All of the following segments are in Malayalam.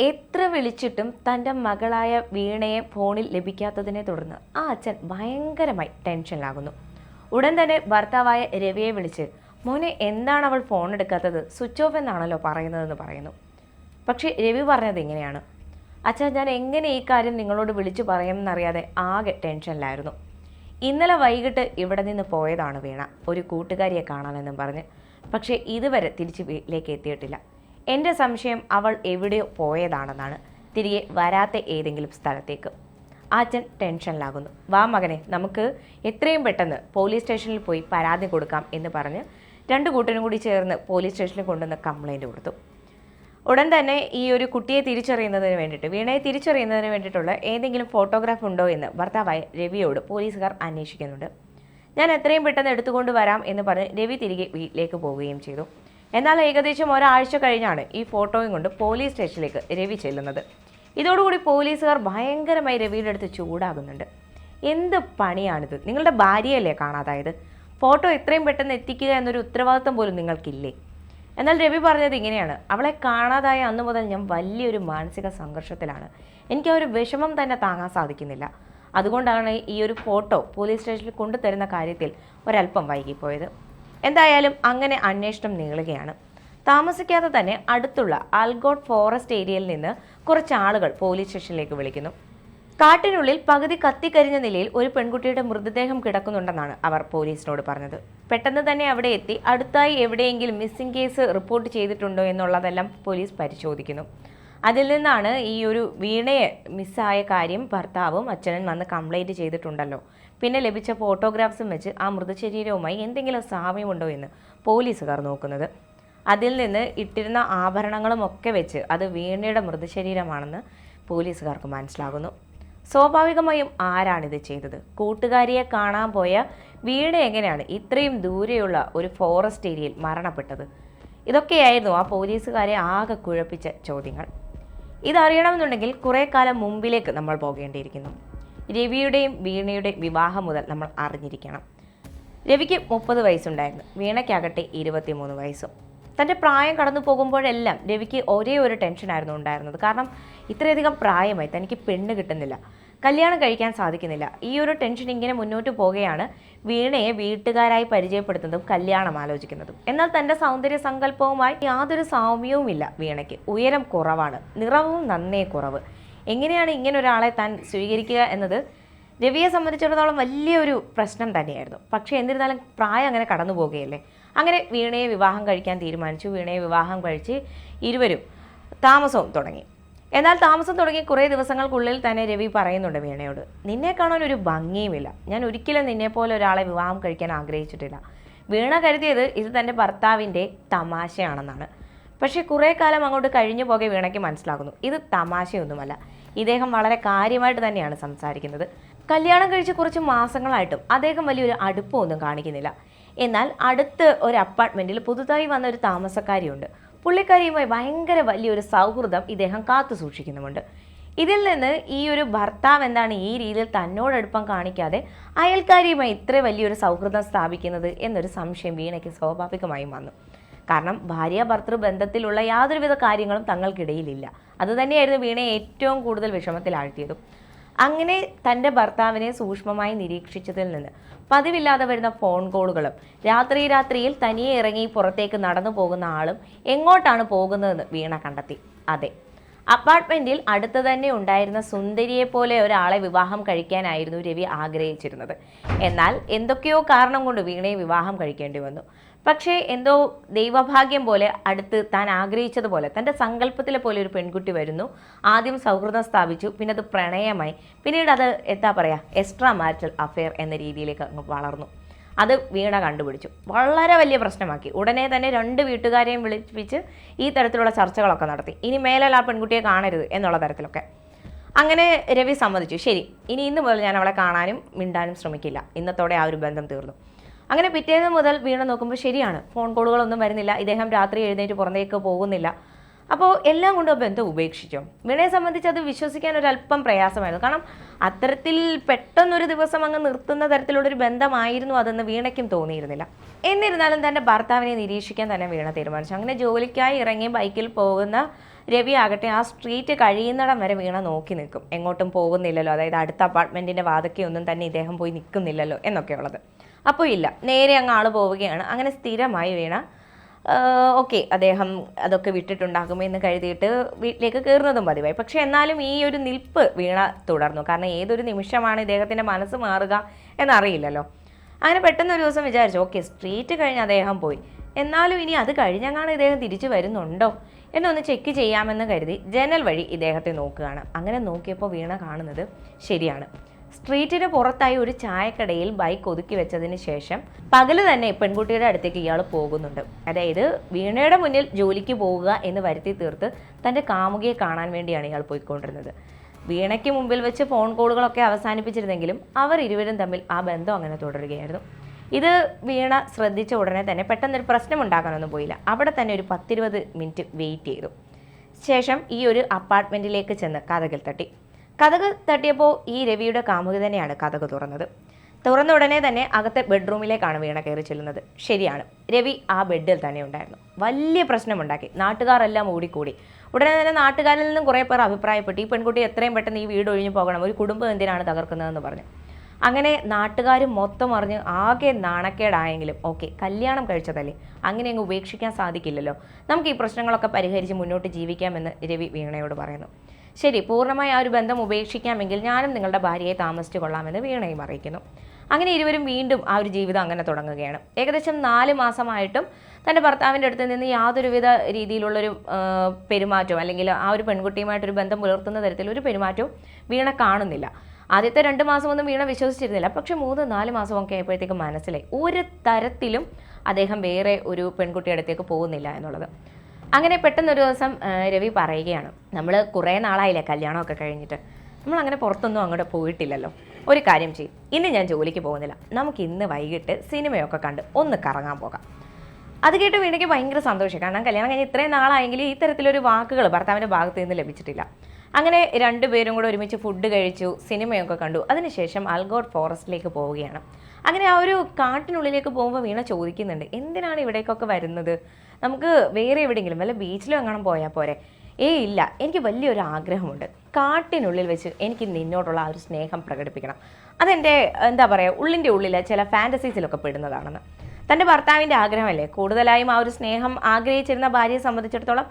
എത്ര വിളിച്ചിട്ടും തന്റെ മകളായ വീണയെ ഫോണിൽ ലഭിക്കാത്തതിനെ തുടർന്ന് ആ അച്ഛൻ ഭയങ്കരമായി ടെൻഷനിലാകുന്നു. ഉടൻ തന്നെ ഭർത്താവായ രവിയെ വിളിച്ച് മോനെ എന്താണ് അവൾ ഫോൺ എടുക്കാത്തത്? സ്വിച്ച് ഓഫ് എന്നാണല്ലോ പറയുന്നതെന്ന് പറയുന്നു. പക്ഷേ രവി പറഞ്ഞത് ഇങ്ങനെയാണ്. അച്ഛൻ ഞാൻ എങ്ങനെ ഈ കാര്യം നിങ്ങളോട് വിളിച്ചു പറയുമെന്നറിയാതെ ആകെ ടെൻഷനിലായിരുന്നു. ഇന്നലെ വൈകിട്ട് ഇവിടെ നിന്ന് പോയതാണ് വീണ. ഒരു കൂട്ടുകാരിയെ കാണാനെന്നും പറഞ്ഞ്. പക്ഷേ ഇതുവരെ തിരിച്ച് വീട്ടിലേക്ക് എത്തിയിട്ടില്ല. എന്റെ സംശയം അവൾ എവിടെ പോയതാണെന്നാണ്. തിരികെ വരാത്ത ഏതെങ്കിലും സ്ഥലത്തേക്ക്. അച്ഛൻ ടെൻഷനിലാകുന്നു. വാ മകനെ നമുക്ക് എത്രയും പെട്ടെന്ന് പോലീസ് സ്റ്റേഷനിൽ പോയി പരാതി കൊടുക്കാം എന്ന് പറഞ്ഞ് രണ്ട് കൂട്ടരും കൂടി ചേർന്ന് പോലീസ് സ്റ്റേഷനിൽ കൊണ്ടുവന്ന് കംപ്ലൈന്റ് കൊടുത്തു. ഉടൻ തന്നെ ഈ ഒരു കുട്ടിയെ തിരിച്ചറിയുന്നതിന് വേണ്ടിയിട്ട് വീണയെ തിരിച്ചറിയുന്നതിന് വേണ്ടിയിട്ടുള്ള ഏതെങ്കിലും ഫോട്ടോഗ്രാഫ് ഉണ്ടോ എന്ന് ഭർത്താവായ രവിയോട് പോലീസുകാർ അന്വേഷിക്കുന്നുണ്ട്. ഞാൻ എത്രയും പെട്ടെന്ന് എടുത്തുകൊണ്ട് വരാം എന്ന് പറഞ്ഞ് രവി തിരികെ വീട്ടിലേക്ക് പോവുകയും ചെയ്തു. എന്നാൽ ഏകദേശം ഒരാഴ്ച കഴിഞ്ഞാണ് ഈ ഫോട്ടോയും കൊണ്ട് പോലീസ് സ്റ്റേഷനിലേക്ക് രവി ചെല്ലുന്നത്. ഇതോടുകൂടി പോലീസുകാർ ഭയങ്കരമായി രവിയുടെ അടുത്ത് ചൂടാകുന്നുണ്ട്. എന്ത് പണിയാണിത്? നിങ്ങളുടെ ഭാര്യയല്ലേ കാണാതായത്? ഫോട്ടോ എത്രയും പെട്ടെന്ന് എത്തിക്കുക എന്നൊരു ഉത്തരവാദിത്വം പോലും നിങ്ങൾക്കില്ലേ? എന്നാൽ രവി പറഞ്ഞത് ഇങ്ങനെയാണ്. അവളെ കാണാതായ അന്നു മുതൽ ഞാൻ വലിയൊരു മാനസിക സംഘർഷത്തിലാണ്. എനിക്ക് ആ ഒരു വിഷമം തന്നെ താങ്ങാൻ സാധിക്കുന്നില്ല. അതുകൊണ്ടാണ് ഈ ഒരു ഫോട്ടോ പോലീസ് സ്റ്റേഷനിൽ കൊണ്ടുതരുന്ന കാര്യത്തിൽ ഒരല്പം വൈകിപ്പോയത്. എന്തായാലും അങ്ങനെ അന്വേഷണം നീളുകയാണ്. താമസിക്കാതെ തന്നെ അടുത്തുള്ള ആൽഗോട്ട് ഫോറസ്റ്റ് ഏരിയയിൽ നിന്ന് കുറച്ച് ആളുകൾ പോലീസ് സ്റ്റേഷനിലേക്ക് വിളിക്കുന്നു. കാട്ടിനുള്ളിൽ പകുതി കത്തിക്കരിഞ്ഞ നിലയിൽ ഒരു പെൺകുട്ടിയുടെ മൃതദേഹം കിടക്കുന്നുണ്ടെന്നാണ് അവർ പോലീസിനോട് പറഞ്ഞത്. പെട്ടെന്ന് തന്നെ അവിടെ എത്തി അടുത്തായി എവിടെയെങ്കിലും മിസ്സിംഗ് കേസ് റിപ്പോർട്ട് ചെയ്തിട്ടുണ്ടോ എന്നുള്ളതെല്ലാം പോലീസ് പരിശോധിക്കുന്നു. അതിൽ നിന്നാണ് ഈ ഒരു വീണയെ മിസ്സായ കാര്യം ഭർത്താവും അച്ഛനും വന്ന് കംപ്ലൈന്റ് ചെയ്തിട്ടുണ്ടല്ലോ. പിന്നെ ലഭിച്ച ഫോട്ടോഗ്രാഫ്സും വെച്ച് ആ മൃതശരീരവുമായി എന്തെങ്കിലും സാമ്യമുണ്ടോ എന്ന് പോലീസുകാർ നോക്കുന്നത്. അതിൽ നിന്ന് ഇട്ടിരുന്ന ആഭരണങ്ങളുമൊക്കെ വെച്ച് അത് വീണയുടെ മൃതശരീരമാണെന്ന് പോലീസുകാർക്ക് മനസ്സിലാകുന്നു. സ്വാഭാവികമായും ആരാണിത് ചെയ്തത്? കൂട്ടുകാരിയെ കാണാൻ പോയ വീണ എങ്ങനെയാണ് ഇത്രയും ദൂരെയുള്ള ഒരു ഫോറസ്റ്റ് ഏരിയയിൽ മരണപ്പെട്ടത്? ഇതൊക്കെയായിരുന്നു ആ പോലീസുകാരെ ആകെ കുഴപ്പിച്ച ചോദ്യങ്ങൾ. ഇതറിയണമെന്നുണ്ടെങ്കിൽ കുറേ കാലം മുമ്പിലേക്ക് നമ്മൾ പോകേണ്ടിയിരിക്കുന്നു. രവിയുടെയും വീണയുടെയും വിവാഹം മുതൽ നമ്മൾ അറിഞ്ഞിരിക്കണം. രവിക്ക് മുപ്പത് വയസ്സുണ്ടായിരുന്നു. വീണയ്ക്കാകട്ടെ ഇരുപത്തിമൂന്ന് വയസ്സും. തന്റെ പ്രായം കടന്നു പോകുമ്പോഴെല്ലാം രവിക്ക് ഒരേ ഒരു ടെൻഷനായിരുന്നു ഉണ്ടായിരുന്നത്. കാരണം ഇത്രയധികം പ്രായമായി തനിക്ക് പെണ്ണ് കിട്ടുന്നില്ല. കല്യാണം കഴിക്കാൻ സാധിക്കുന്നില്ല. ഈ ഒരു ടെൻഷൻ ഇങ്ങനെ മുന്നോട്ട് പോകുകയാണ് വീണയെ വീട്ടുകാരായി പരിചയപ്പെടുത്തുന്നതും കല്യാണം ആലോചിക്കുന്നതും. എന്നാൽ തന്റെ സൗന്ദര്യ സങ്കല്പവുമായി യാതൊരു സാമ്യവുമില്ല വീണയ്ക്ക്. ഉയരം കുറവാണ്. നിറവും നന്നേ കുറവ്. എങ്ങനെയാണ് ഇങ്ങനെ ഒരാളെ താൻ സ്വീകരിക്കുക എന്നത് രവിയെ സംബന്ധിച്ചിടത്തോളം വലിയൊരു പ്രശ്നം തന്നെയായിരുന്നു. പക്ഷേ എന്നിരുന്നാലും പ്രായം അങ്ങനെ കടന്നു പോകുകയല്ലേ? അങ്ങനെ വീണയെ വിവാഹം കഴിക്കാൻ തീരുമാനിച്ചു. വീണയെ വിവാഹം കഴിച്ച് ഇരുവരും താമസവും തുടങ്ങി. എന്നാൽ താമസം തുടങ്ങി കുറേ ദിവസങ്ങൾക്കുള്ളിൽ തന്നെ രവി പറയുന്നുണ്ട് വീണയോട് നിന്നെ കാണാൻ ഒരു ഭംഗിയുമില്ല. ഞാൻ ഒരിക്കലും നിന്നെ പോലെ ഒരാളെ വിവാഹം കഴിക്കാൻ ആഗ്രഹിച്ചിട്ടില്ല. വീണ കരുതിയത് ഇത് തന്റെ ഭർത്താവിന്റെ തമാശയാണെന്നാണ്. പക്ഷേ കുറേ കാലം അങ്ങോട്ട് കഴിഞ്ഞു പോകെ വീണയ്ക്ക് മനസ്സിലാകുന്നു. ഇത് തമാശയൊന്നുമല്ല. ഇദ്ദേഹം വളരെ കാര്യമായിട്ട് തന്നെയാണ് സംസാരിക്കുന്നത്. കല്യാണം കഴിച്ച് കുറച്ച് മാസങ്ങളായിട്ടും അദ്ദേഹം വലിയൊരു അടുപ്പമൊന്നും കാണിക്കുന്നില്ല. എന്നാൽ അടുത്ത് ഒരു അപ്പാർട്ട്മെന്റിൽ പുതുതായി വന്ന ഒരു താമസക്കാരിയുണ്ട്. പുള്ളിക്കാരിയുമായി ഭയങ്കര വലിയൊരു സൗഹൃദം ഇദ്ദേഹം കാത്തു സൂക്ഷിക്കുന്നുമുണ്ട്. ഇതിൽ നിന്ന് ഈ ഒരു ഭർത്താവ് എന്താണ് ഈ രീതിയിൽ തന്നോടടുപ്പം കാണിക്കാതെ അയൽക്കാരിയുമായി ഇത്ര വലിയൊരു സൗഹൃദം സ്ഥാപിക്കുന്നത് എന്നൊരു സംശയം വീണയ്ക്ക് സ്വാഭാവികമായും വന്നു. കാരണം ഭാര്യ ഭർത്തൃ ബന്ധത്തിലുള്ള യാതൊരുവിധ കാര്യങ്ങളും തങ്ങൾക്കിടയിലില്ല. അതുതന്നെയായിരുന്നു വീണയെ ഏറ്റവും കൂടുതൽ വിഷമത്തിലാഴ്ത്തിയതും. അങ്ങനെ തന്റെ ഭർത്താവിനെ സൂക്ഷ്മമായി നിരീക്ഷിച്ചതിൽ നിന്ന് പതിവില്ലാതെ വരുന്ന ഫോൺ കോളുകളും രാത്രി രാത്രിയിൽ തനിയെ ഇറങ്ങി പുറത്തേക്ക് നടന്നു പോകുന്ന ആളും എങ്ങോട്ടാണ് പോകുന്നതെന്ന് വീണ കണ്ടെത്തി. അതെ അപ്പാർട്ട്മെന്റിൽ അടുത്ത് തന്നെ ഉണ്ടായിരുന്ന സുന്ദരിയെ പോലെ ഒരാളെ വിവാഹം കഴിക്കാനായിരുന്നു രവി ആഗ്രഹിച്ചിരുന്നത്. എന്നാൽ എന്തൊക്കെയോ കാരണം കൊണ്ട് വീണയെ വിവാഹം കഴിക്കേണ്ടി വന്നു. പക്ഷേ എന്തോ ദൈവഭാഗ്യം പോലെ അടുത്ത് താൻ ആഗ്രഹിച്ചതുപോലെ തന്റെ സങ്കല്പത്തിലെ പോലെ ഒരു പെൺകുട്ടി വരുന്നു. ആദ്യം സൗഹൃദം സ്ഥാപിച്ചു പിന്നെ അത് പ്രണയമായി. പിന്നീട് അത് എന്താ പറയുക എക്സ്ട്രാ മാരിറ്റൽ അഫെയർ എന്ന രീതിയിലേക്ക് അങ്ങ് വളർന്നു. അത് വീണ കണ്ടുപിടിച്ചു. വളരെ വലിയ പ്രശ്നമാക്കി. ഉടനെ തന്നെ രണ്ട് വീട്ടുകാരെയും വിളിപ്പിച്ച് ഈ തരത്തിലുള്ള ചർച്ചകളൊക്കെ നടത്തി. ഇനി മേലെ ആ പെൺകുട്ടിയെ കാണരുത് എന്നുള്ള തരത്തിലൊക്കെ. അങ്ങനെ രവി സമ്മതിച്ചു. ശരി ഇനി ഇന്ന് മുതൽ ഞാൻ അവളെ കാണാനും മിണ്ടാനും ശ്രമിക്കില്ല. ഇന്നത്തോടെ ആ ഒരു ബന്ധം തീർന്നു. അങ്ങനെ പിറ്റേന്ന് മുതൽ വീണ നോക്കുമ്പോൾ ശരിയാണ്. ഫോൺ കോളുകളൊന്നും വരുന്നില്ല. ഇദ്ദേഹം രാത്രി എഴുന്നേറ്റ് പുറത്തേക്ക് പോകുന്നില്ല. അപ്പോൾ എല്ലാം കൊണ്ടും ആ ബന്ധം ഉപേക്ഷിച്ചു? വീണയെ സംബന്ധിച്ച് അത് വിശ്വസിക്കാൻ ഒരല്പം പ്രയാസമായിരുന്നു. കാരണം അത്തരത്തിൽ പെട്ടെന്നൊരു ദിവസം അങ്ങ് നിർത്തുന്ന തരത്തിലുള്ളൊരു ബന്ധമായിരുന്നു അതെന്ന് വീണയ്ക്കും തോന്നിയിരുന്നില്ല. എന്നിരുന്നാലും തന്റെ ഭർത്താവിനെ നിരീക്ഷിക്കാൻ തന്നെ വീണ തീരുമാനിച്ചു. അങ്ങനെ ജോലിക്കായി ഇറങ്ങി ബൈക്കിൽ പോകുന്ന രവി ആകട്ടെ ആ സ്ട്രീറ്റ് കഴിയുന്നിടം വരെ വീണ നോക്കി നിൽക്കും. എങ്ങോട്ടും പോകുന്നില്ലല്ലോ. അതായത് അടുത്ത അപ്പാർട്ട്മെന്റിന്റെ വാതയ്ക്കൊന്നും തന്നെ ഇദ്ദേഹം പോയി നിൽക്കുന്നില്ലല്ലോ എന്നൊക്കെയുള്ളത്. അപ്പോൾ ഇല്ല. നേരെ അങ്ങ് ആൾ പോവുകയാണ്. അങ്ങനെ സ്ഥിരമായി വീണ. ഓക്കെ അദ്ദേഹം അതൊക്കെ വിട്ടിട്ടുണ്ടാകുമോ എന്ന് കരുതിയിട്ട് വീട്ടിലേക്ക് കയറുന്നതും പതിവായി. പക്ഷേ എന്നാലും ഈ ഒരു നിൽപ്പ് വീണ തുടർന്നു. കാരണം ഏതൊരു നിമിഷമാണ് ഇദ്ദേഹത്തിന്റെ മനസ്സ് മാറുക എന്നറിയില്ലല്ലോ. അങ്ങനെ പെട്ടെന്ന് ഒരു ദിവസം വിചാരിച്ചു ഓക്കെ സ്ട്രീറ്റ് കഴിഞ്ഞ് അദ്ദേഹം പോയി. എന്നാലും ഇനി അത് കഴിഞ്ഞങ്ങാണ് ഇദ്ദേഹം തിരിച്ചു വരുന്നുണ്ടോ? എന്നൊന്ന് ചെക്ക് ചെയ്യാമെന്ന് കരുതി ജനൽ വഴി ഇദ്ദേഹത്തെ നോക്കുകയാണ്. അങ്ങനെ നോക്കിയപ്പോൾ വീണ കാണുന്നത് ശരിയാണ്. സ്ട്രീറ്റിന് പുറത്തായി ഒരു ചായക്കടയിൽ ബൈക്ക് ഒതുക്കി വെച്ചതിന് ശേഷം പകൽ തന്നെ പെൺകുട്ടിയുടെ അടുത്തേക്ക് ഇയാൾ പോകുന്നുണ്ട്. അതായത് വീണയുടെ മുന്നിൽ ജോലിക്ക് പോവുക എന്ന് വരുത്തി തീർത്ത് തന്റെ കാമുകിയെ കാണാൻ വേണ്ടിയാണ് ഇയാൾ പോയിക്കൊണ്ടിരുന്നത്. വീണയ്ക്ക് മുമ്പിൽ വെച്ച് ഫോൺ കോളുകളൊക്കെ അവസാനിപ്പിച്ചിരുന്നെങ്കിലും അവർ ഇരുവരും തമ്മിൽ ആ ബന്ധം അങ്ങനെ തുടരുകയായിരുന്നു. ഇത് വീണ ശ്രദ്ധിച്ച ഉടനെ തന്നെ പെട്ടെന്നൊരു പ്രശ്നം ഉണ്ടാക്കാനൊന്നും പോയില്ല. അവിടെ തന്നെ ഒരു പത്തിരുപത് മിനിറ്റ് വെയിറ്റ് ചെയ്തു. ശേഷം ഈ ഒരു അപ്പാർട്ട്മെന്റിലേക്ക് ചെന്ന് കഥകൾ തട്ടി. കഥക് തട്ടിയപ്പോൾ ഈ രവിയുടെ കാമുകി തന്നെയാണ് കഥക് തുറന്നത്. തുറന്ന ഉടനെ തന്നെ അകത്തെ ബെഡ്റൂമിലേക്കാണ് വീണ കയറി ചെല്ലുന്നത്. ശരിയാണ് രവി ആ ബെഡിൽ തന്നെ ഉണ്ടായിരുന്നു. വലിയ പ്രശ്നമുണ്ടാക്കി. നാട്ടുകാരെല്ലാം ഓടിക്കൂടി. ഉടനെ തന്നെ നാട്ടുകാരിൽ നിന്നും കുറേ പേർ അഭിപ്രായപ്പെട്ടു. ഈ പെൺകുട്ടി എത്രയും പെട്ടെന്ന് ഈ വീട് ഒഴിഞ്ഞു പോകണം. ഒരു കുടുംബം എന്തിനാണ് തകർക്കുന്നതെന്ന് പറഞ്ഞു. അങ്ങനെ നാട്ടുകാർ മൊത്തം അറിഞ്ഞ് ആകെ നാണക്കേടായെങ്കിലും ഓക്കെ കല്യാണം കഴിച്ചതല്ലേ? അങ്ങനെ അങ്ങ് ഉപേക്ഷിക്കാൻ സാധിക്കില്ലല്ലോ. നമുക്ക് ഈ പ്രശ്നങ്ങളൊക്കെ പരിഹരിച്ച് മുന്നോട്ട് ജീവിക്കാമെന്ന് രവി വീണയോട് പറയുന്നു. ശരി പൂർണമായി ആ ഒരു ബന്ധം ഉപേക്ഷിക്കാമെങ്കിൽ ഞാനും നിങ്ങളുടെ ഭാര്യയെ താമസിച്ചു കൊള്ളാമെന്ന് വീണയും അറിയിക്കുന്നു. അങ്ങനെ ഇരുവരും വീണ്ടും ആ ഒരു ജീവിതം അങ്ങനെ തുടങ്ങുകയാണ്. ഏകദേശം നാല് മാസമായിട്ടും തന്റെ ഭർത്താവിന്റെ അടുത്ത് നിന്ന് യാതൊരുവിധ രീതിയിലുള്ളൊരു പെരുമാറ്റവും അല്ലെങ്കിൽ ആ ഒരു പെൺകുട്ടിയുമായിട്ടൊരു ബന്ധം പുലർത്തുന്ന തരത്തിലൊരു പെരുമാറ്റവും വീണ കാണുന്നില്ല. ആദ്യത്തെ രണ്ട് മാസമൊന്നും വീണ വിശ്വസിച്ചിരുന്നില്ല. പക്ഷെ മൂന്ന് നാല് മാസമൊക്കെ ആയപ്പോഴത്തേക്കും മനസ്സിലായി. ഒരു തരത്തിലും അദ്ദേഹം വേറെ ഒരു പെൺകുട്ടിയുടെ അടുത്തേക്ക് പോകുന്നില്ല എന്നുള്ളത്. അങ്ങനെ പെട്ടെന്നൊരു ദിവസം രവി പറയുകയാണ് നമ്മൾ കുറേ നാളായില്ലേ കല്യാണമൊക്കെ കഴിഞ്ഞിട്ട്. നമ്മൾ അങ്ങനെ പുറത്തൊന്നും അങ്ങോട്ട് പോയിട്ടില്ലല്ലോ. ഒരു കാര്യം ചെയ്യും. ഇന്ന് ഞാൻ ജോലിക്ക് പോകുന്നില്ല. നമുക്ക് ഇന്ന് വൈകിട്ട് സിനിമയൊക്കെ കണ്ട് ഒന്ന് കറങ്ങാൻ പോകാം. അത് കേട്ട് വീണയ്ക്ക് ഭയങ്കര സന്തോഷം. കാരണം കല്യാണം കഴിഞ്ഞ് ഇത്രയും നാളായെങ്കിലും ഈ തരത്തിലൊരു വാക്കുകൾ ഭർത്താവിന്റെ ഭാഗത്ത് നിന്ന് ലഭിച്ചിട്ടില്ല. അങ്ങനെ രണ്ടുപേരും കൂടെ ഒരുമിച്ച് ഫുഡ് കഴിച്ചു സിനിമയൊക്കെ കണ്ടു. അതിനുശേഷം അൽഗോഡ് ഫോറസ്റ്റിലേക്ക് പോവുകയാണ്. അങ്ങനെ ആ ഒരു കാട്ടിനുള്ളിലേക്ക് പോകുമ്പോൾ വീണ ചോദിക്കുന്നുണ്ട് എന്തിനാണ് ഇവിടേക്കൊക്കെ വരുന്നത്? നമുക്ക് വേറെ എവിടെയെങ്കിലും വല്ല ബീച്ചിലും എങ്ങാനും പോയാൽ പോരെ? ഏ ഇല്ല. എനിക്ക് വലിയൊരു ആഗ്രഹമുണ്ട്. കാട്ടിനുള്ളിൽ വെച്ച് എനിക്ക് നിന്നോടുള്ള ആ ഒരു സ്നേഹം പ്രകടിപ്പിക്കണം. അതെന്റെ എന്താ പറയുക ഉള്ളിന്റെ ഉള്ളിൽ ചില ഫാന്റസീസിലൊക്കെ പെടുന്നതാണെന്ന്. തന്റെ ഭർത്താവിന്റെ ആഗ്രഹമല്ലേ? കൂടുതലായും ആ ഒരു സ്നേഹം ആഗ്രഹിച്ചിരുന്ന ഭാര്യയെ സംബന്ധിച്ചിടത്തോളം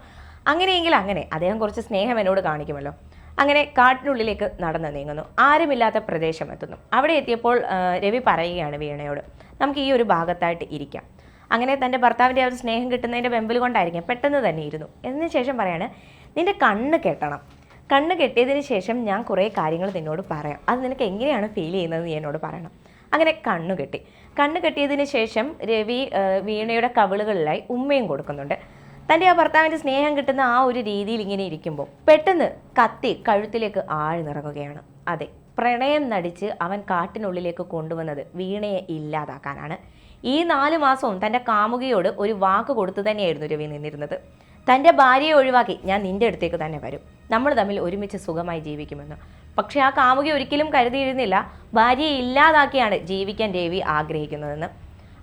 അങ്ങനെയെങ്കിൽ അങ്ങനെ. അദ്ദേഹം കുറച്ച് സ്നേഹം എന്നോട് കാണിക്കുമല്ലോ. അങ്ങനെ കാട്ടിനുള്ളിലേക്ക് നടന്നു നീങ്ങുന്നു. ആരുമില്ലാത്ത പ്രദേശം എത്തുന്നു. അവിടെ എത്തിയപ്പോൾ രവി പറയുകയാണ് വീണയോട് നമുക്ക് ഈ ഒരു ഭാഗത്തായിട്ട് ഇരിക്കാം. അങ്ങനെ തന്റെ ഭർത്താവിന്റെ ആ ഒരു സ്നേഹം കിട്ടുന്നതിന്റെ വെമ്പിൽ കൊണ്ടായിരിക്കും. പെട്ടെന്ന് തന്നെ ഇരുന്നു. എന്നതിന് ശേഷം പറയാണ് നിന്റെ കണ്ണ് കെട്ടണം. കണ്ണ് കെട്ടിയതിന് ശേഷം ഞാൻ കുറേ കാര്യങ്ങൾ നിന്നോട് പറയാം. അത് നിനക്ക് എങ്ങനെയാണ് ഫീൽ ചെയ്യുന്നത് നീ എന്നോട് പറയണം. അങ്ങനെ കണ്ണു കെട്ടി. കണ്ണ് കെട്ടിയതിന് ശേഷം രവി വീണയുടെ കവിളുകളിലായി ഉമ്മയും കൊടുക്കുന്നുണ്ട്. തന്റെ ആ ഭർത്താവിന്റെ സ്നേഹം കിട്ടുന്ന ആ ഒരു രീതിയിൽ ഇങ്ങനെ ഇരിക്കുമ്പോൾ പെട്ടെന്ന് കത്തി കഴുത്തിലേക്ക് ആഴ്ന്നിറങ്ങുകയാണ് അതെ പ്രണയം നടിച്ച് അവൻ കാട്ടിനുള്ളിലേക്ക് കൊണ്ടുവന്നത് വീണയെ ഇല്ലാതാക്കാനാണ്. ഈ നാല് മാസവും തന്റെ കാമുകിയോട് ഒരു വാക്ക് കൊടുത്തു തന്നെയായിരുന്നു രവി നിന്നിരുന്നത്. തന്റെ ഭാര്യയെ ഒഴിവാക്കി ഞാൻ നിന്റെ അടുത്തേക്ക് തന്നെ വരും. നമ്മൾ തമ്മിൽ ഒരുമിച്ച് സുഖമായി ജീവിക്കുമെന്ന്. പക്ഷേ ആ കാമുകി ഒരിക്കലും കരുതിയിരുന്നില്ല ഭാര്യയെ ഇല്ലാതാക്കിയാണ് ജീവിക്കാൻ രവി ആഗ്രഹിക്കുന്നതെന്ന്.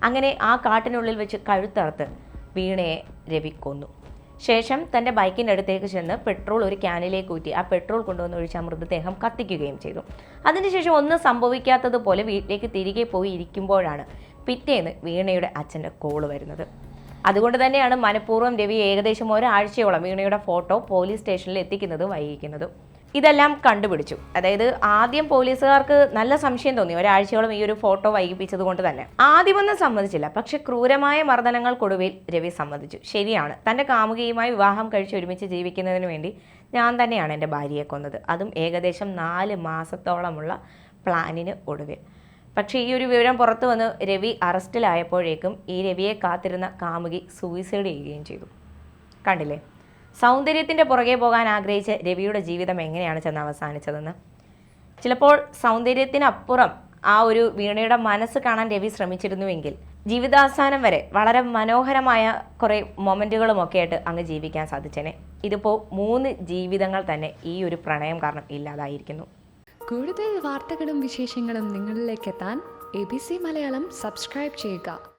അങ്ങനെ ആ കാട്ടിനുള്ളിൽ വെച്ച് കഴുത്തറുത്ത് വീണയെ രവി കൊന്നു ശേഷം തന്റെ ബൈക്കിന്റെ അടുത്തേക്ക് ചെന്ന് പെട്രോൾ ഒരു ക്യാനിലേക്ക് ഊറ്റി ആ പെട്രോൾ കൊണ്ടുവന്ന് ഒഴിച്ച് മൃതദേഹം കത്തിക്കുകയും ചെയ്തു. അതിനുശേഷം ഒന്നും സംഭവിക്കാത്തതുപോലെ വീട്ടിലേക്ക് തിരികെ പോയി ഇരിക്കുമ്പോഴാണ് പിറ്റേന്ന് വീണയുടെ അച്ഛന്റെ കോൾ വരുന്നത്. അതുകൊണ്ട് തന്നെയാണ് മനഃപൂർവം രവി ഏകദേശം ഒരാഴ്ചയോളം വീണയുടെ ഫോട്ടോ പോലീസ് സ്റ്റേഷനിൽ എത്തിക്കുന്നത് വൈകിക്കുന്നത്. ഇതെല്ലാം കണ്ടുപിടിച്ചു. അതായത് ആദ്യം പോലീസുകാർക്ക് നല്ല സംശയം തോന്നി. ഒരാഴ്ചയോളം ഈ ഒരു ഫോട്ടോ വൈകിപ്പിച്ചത് കൊണ്ട് തന്നെ. ആദ്യമൊന്നും സമ്മതിച്ചില്ല. പക്ഷെ ക്രൂരമായ മർദ്ദനങ്ങൾക്കൊടുവിൽ രവി സമ്മതിച്ചു. ശരിയാണ്. തന്റെ കാമുകിയുമായി വിവാഹം കഴിച്ച് ഒരുമിച്ച് ജീവിക്കുന്നതിന് വേണ്ടി ഞാൻ തന്നെയാണ് എന്റെ ഭാര്യയെ കൊന്നത്. അതും ഏകദേശം നാല് മാസത്തോളമുള്ള പ്ലാനിന് ഒടുവിൽ. പക്ഷേ ഈ ഒരു വിവരം പുറത്തു വന്ന് രവി അറസ്റ്റിലായപ്പോഴേക്കും ഈ രവിയെ കാത്തിരുന്ന കാമുകി സൂയിസൈഡ് ചെയ്യുകയും ചെയ്തു. കണ്ടില്ലേ? സൗന്ദര്യത്തിന്റെ പുറകെ പോകാൻ ആഗ്രഹിച്ച് രവിയുടെ ജീവിതം എങ്ങനെയാണ് ചെന്ന് അവസാനിച്ചതെന്ന്? ചിലപ്പോൾ സൗന്ദര്യത്തിനപ്പുറം ആ ഒരു വീണയുടെ മനസ്സ് കാണാൻ രവി ശ്രമിച്ചിരുന്നുവെങ്കിൽ ജീവിതാവസാനം വരെ വളരെ മനോഹരമായ കുറേ മൊമെന്റുകളുമൊക്കെ ആയിട്ട് അങ്ങ് ജീവിക്കാൻ സാധിച്ചേനെ. ഇതിപ്പോൾ മൂന്ന് ജീവിതങ്ങൾ തന്നെ ഈ ഒരു പ്രണയം കാരണം ഇല്ലാതായിരിക്കുന്നു. കൂടുതൽ വാർത്തകളും വിശേഷങ്ങളും നിങ്ങളിലേക്ക് എത്താൻ A B C Malayalam subscribe ചെയ്യുക.